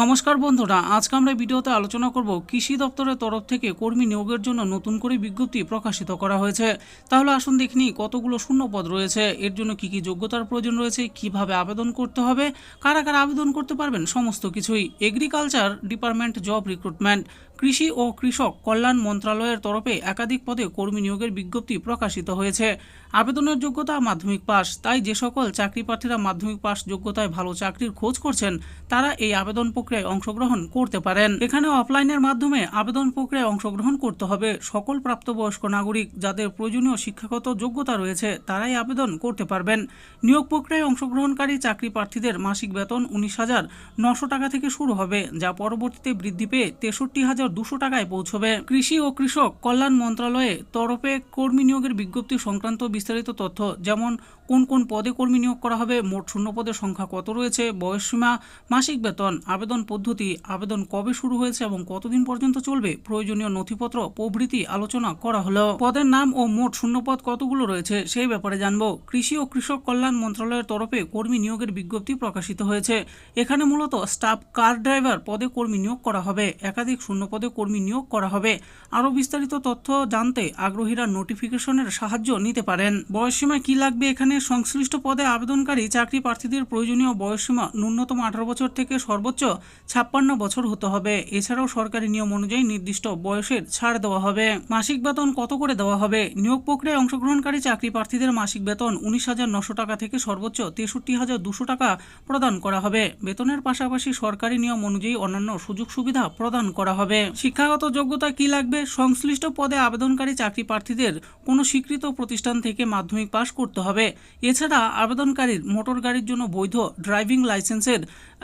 নমস্কার বন্ধুরা, আজকে আমরা ভিডিওতে আলোচনা করব কৃষি দপ্তরের তরফ থেকে কর্মী নিয়োগের জন্য নতুন করে বিজ্ঞপ্তি প্রকাশিত করা হয়েছে। তাহলে আসুন দেখিনি কতগুলো শূন্য পদ রয়েছে। এর জন্য কি কি যোগ্যতার প্রয়োজন রয়েছে, কীভাবে আবেদন করতে হবে, কারা কারা আবেদন করতে পারবেন, সমস্ত কিছুই। এগ্রিকালচার ডিপার্টমেন্ট জব রিক্রুটমেন্ট কৃষি ও কৃষক কল্যাণ মন্ত্রণালয়ের তরফে একাধিক পদে কর্মী নিয়োগের বিজ্ঞপ্তি প্রকাশিত হয়েছে। আবেদনের যোগ্যতা মাধ্যমিক পাস তাই যে সকল চাকরি প্রার্থীরা মাধ্যমিক পাস যোগ্যতায় ভালো চাকরির খোঁজ করছেন, তারা এই আবেদন প্রক্রিয়ায় অংশগ্রহণ করতে পারেন। এখানে অফলাইনের মাধ্যমে আবেদন প্রক্রিয়ায় অংশগ্রহণ করতে হবে। সকল প্রাপ্তবয়স্ক নাগরিক যাদের প্রয়োজনীয় শিক্ষাগত যোগ্যতা রয়েছে, তারাই আবেদন করতে পারবেন। নিয়োগ প্রক্রিয়ায় অংশগ্রহণকারী চাকরি প্রার্থীদের মাসিক বেতন উনিশ হাজার নশো টাকা থেকে শুরু হবে, যা পরবর্তীতে বৃদ্ধি পেয়ে তেষট্টি হাজার দুশো টাকায় পৌঁছবে। কৃষি ও কৃষক কল্যাণ মন্ত্রণালয়ে তরফে কর্মী নিয়োগের বিজ্ঞপ্তি সংক্রান্ত বিস্তারিত তথ্য, যেমন কোন কোন পদে কর্মী নিয়োগ করা হবে, মোট শূন্য পদের সংখ্যা কত রয়েছে বয়সসীমা মাসিক বেতন, আবেদন পদ্ধতি, আবেদন কবে শুরু হয়েছে এবং কতদিন পর্যন্ত চলবে, প্রয়োজনীয় নথিপত্র, প্রভৃতি আলোচনা করা হলো। পদের নাম ও মোট শূন্যপদ কতগুলো রয়েছে, সেই ব্যাপারে জানব। কৃষি ও কৃষক কল্যাণ মন্ত্রণালয়ের তরফে কর্মী নিয়োগের বিজ্ঞপ্তি প্রকাশিত হয়েছে। এখানে মূলত স্টাফ কার ড্রাইভার পদে কর্মী নিয়োগ করা হবে, একাধিক শূন্য পদে কর্মী নিয়োগ করা হবে। আরও বিস্তারিত তথ্য জানতে আগ্রহীরা নোটিফিকেশনের সাহায্য নিতে পারেন। বয়সসীমা কি লাগবে এখানে? সংশ্লিষ্ট পদে আবেদনকারী চাকরি প্রার্থীদের প্রয়োজনীয় বয়সসীমা ন্যূনতম আঠারো বছর থেকে সর্বোচ্চ ছাপ্পান্ন বছর হতে হবে। এছাড়াও সরকারি নিয়ম অনুযায়ী নির্দিষ্ট বয়সের ছাড় দেওয়া হবে। মাসিক বেতন কত করে দেওয়া হবে? নিয়োগ প্রক্রিয়ায় অংশগ্রহণকারী চাকরি প্রার্থীদের মাসিক বেতন উনিশ হাজার নশো টাকা থেকে সর্বোচ্চ তেষট্টি হাজার দুশো টাকা প্রদান করা হবে। বেতনের পাশাপাশি সরকারি নিয়ম অনুযায়ী অন্যান্য সুযোগ সুবিধা প্রদান করা হবে। শিক্ষাগত যোগ্যতা কি লাগবে? সংশ্লিষ্ট পদে আবেদনকারী চাকরি প্রার্থীদের কোনো স্বীকৃত প্রতিষ্ঠান থেকে মাধ্যমিক পাশ করতে হবে। এছাড়া আবেদনকারীর মোটর গাড়ির জন্য বৈধ ড্রাইভিং লাইসেন্সের,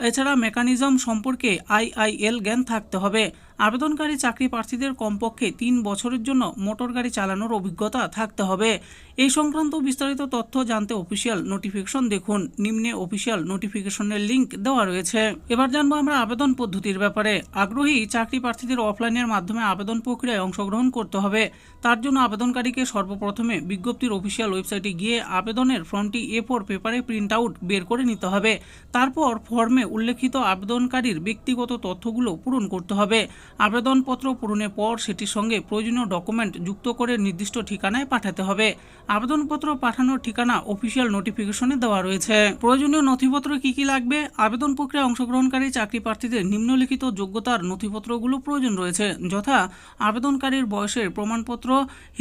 এছাড়া মেকানিজম সম্পর্কে আইআইএল জ্ঞান থাকতে হবে। আবেদনকারী চাকরি প্রার্থীদের কমপক্ষে তিন বছরের জন্য মোটর গাড়ি চালানোর অভিজ্ঞতা থাকতে হবে। এই সংক্রান্ত বিস্তারিত তথ্য জানতে অফিসিয়াল নোটিফিকেশন দেখুন। নিম্নে অফিসিয়াল নোটিফিকেশনের লিংক দেওয়া রয়েছে। এবার জানব আমরা আবেদন পদ্ধতির ব্যাপারে। আগ্রহী চাকরি প্রার্থীদের অফলাইনের মাধ্যমে আবেদন প্রক্রিয়ায় অংশগ্রহণ করতে হবে। তার জন্য আবেদনকারীকে সর্বপ্রথমে বিজ্ঞপ্তির অফিসিয়াল ওয়েবসাইটে গিয়ে আবেদনের ফর্মটি এ ফোর পেপারে প্রিন্ট আউট বের করে নিতে হবে। তারপর ফর্মে উল্লেখিত আবেদনকারীর ব্যক্তিগত তথ্যগুলো পূরণ করতে হবে। আবেদনপত্র পূরণের পর সেটির সঙ্গে প্রয়োজনীয় ডকুমেন্ট যুক্ত করে নির্দিষ্ট ঠিকানায় পাঠাতে হবে। আবেদনপত্র পাঠানোর ঠিকানা অফিসিয়াল নোটিফিকেশনে দেওয়া রয়েছে। প্রয়োজনীয় নথিপত্র কি কি লাগবে? আবেদন প্রক্রিয়ায় অংশগ্রহণকারী চাকরি প্রার্থীদের নিম্নলিখিত যোগ্যতার নথিপত্রগুলো প্রয়োজন রয়েছে, যথা আবেদনকারীর বয়সের প্রমাণপত্র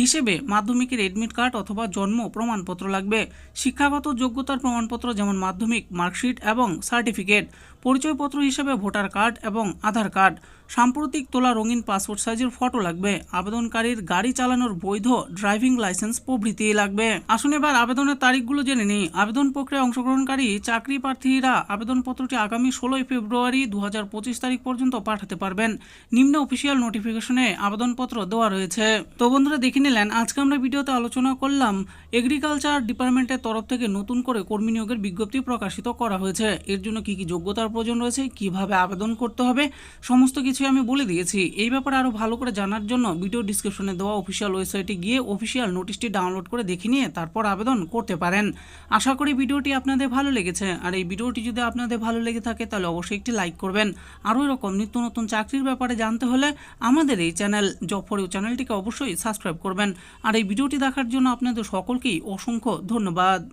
হিসেবে মাধ্যমিকের এডমিট কার্ড অথবা জন্ম প্রমাণপত্র লাগবে। শিক্ষাগত যোগ্যতার প্রমাণপত্র যেমন মাধ্যমিক, মার্কশিট এবং সার্টিফিকেট, পরিচয়পত্র হিসেবে ভোটার কার্ড এবং আধার কার্ড। সাম্প্রতিক তোলা রঙিন পাসপোর্ট সাইজের ফটো লাগবে। আবেদনকারীর গাড়ি চালানোর বৈধ ড্রাইভিং লাইসেন্স প্রভৃতি লাগবে। আসুন এবার আবেদনের তারিখগুলো জেনে নিই। আবেদন প্রক্রিয়ায় অংশগ্রহণকারী, চাকরি প্রার্থীরা আবেদনপত্রটি আগামী ষোলোই ফেব্রুয়ারি দু হাজার পঁচিশ তারিখ পর্যন্ত পাঠাতে পারবেন। নিম্ন অফিসিয়াল নোটিফিকেশনে আবেদনপত্র দেওয়া রয়েছে। তো বন্ধুরা, দেখে নিলেন, আজকে আমরা ভিডিওতে আলোচনা করলাম এগ্রিকালচার ডিপার্টমেন্টের তরফ থেকে নতুন করে কর্মী নিয়োগের বিজ্ঞপ্তি প্রকাশিত করা হয়েছে। এর জন্য কি কি যোগ্যতার প্রয়োজন রয়েছে, কীভাবে আবেদন করতে হবে, সমস্ত কিছু আমি বলে দিয়েছি। এই ব্যাপারে আরও ভালো করে জানার জন্য ভিডিও ডিসক্রিপশনে দেওয়া অফিসিয়াল ওয়েবসাইটে গিয়ে অফিসিয়াল নোটিশটি ডাউনলোড করে দেখে নিয়ে তারপর আবেদন করতে পারেন। আশা করি ভিডিওটি আপনাদের ভালো লেগেছে। আর এই ভিডিওটি যদি আপনাদের ভালো লেগে থাকে, তাহলে অবশ্যই একটি লাইক করবেন। আরও এরকম নিত্য নতুন চাকরির ব্যাপারে জানতে হলে আমাদের এই চ্যানেল জব ফর চ্যানেলটিকে অবশ্যই সাবস্ক্রাইব করবেন। আর এই ভিডিওটি দেখার জন্য আপনাদের সকলকেই অসংখ্য ধন্যবাদ।